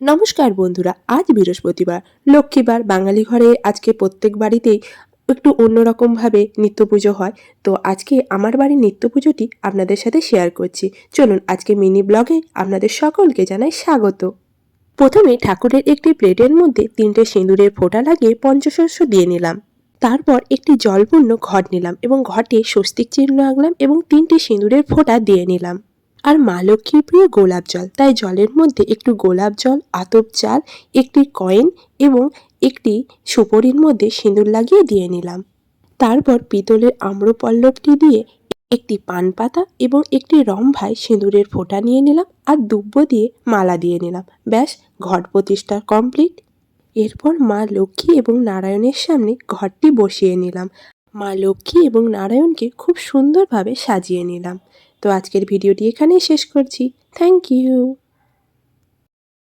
নমস্কার বন্ধুরা, আজ বৃহস্পতিবার। লক্ষ্মীবার, বাঙালি ঘরে আজকে প্রত্যেক বাড়িতেই একটু অন্যরকমভাবে নিত্য পুজো হয়। তো আজকে আমার বাড়ির নিত্য পুজোটি আপনাদের সাথে শেয়ার করছি। চলুন আজকে মিনি ব্লগে আপনাদের সকলকে জানাই স্বাগত। প্রথমে ঠাকুরের একটি প্লেটের মধ্যে তিনটে সিঁদুরের ফোঁটা লাগিয়ে পঞ্চশস্য দিয়ে নিলাম। তারপর একটি জলপূর্ণ ঘট নিলাম এবং ঘটে স্বস্তিক চিহ্ন আঁকলাম এবং তিনটি সিঁদুরের ফোঁটা দিয়ে নিলাম। আর মা লক্ষ্মীর প্রিয় গোলাপ জল। তাই জলের মধ্যে একটু গোলাপ জল, আতপ চাল, একটি কয়েন এবং একটি সুপরির মধ্যে সিঁদুর লাগিয়ে দিয়ে নিলাম। তারপর পিতলের আম্রপল্লবটি দিয়ে একটি পান পাতা এবং একটি রম্ভায় সিঁদুরের ফোঁটা নিয়ে নিলাম আর দুব্য দিয়ে মালা দিয়ে নিলাম। ব্যাস, ঘট প্রতিষ্ঠা কমপ্লিট। এরপর মা লক্ষ্মী এবং নারায়ণের সামনে ঘরটি বসিয়ে নিলাম। মা লক্ষ্মী এবং নারায়ণকে খুব সুন্দরভাবে সাজিয়ে নিলাম। তো আজকের ভিডিওটি এখানেই শেষ করছি। Thank you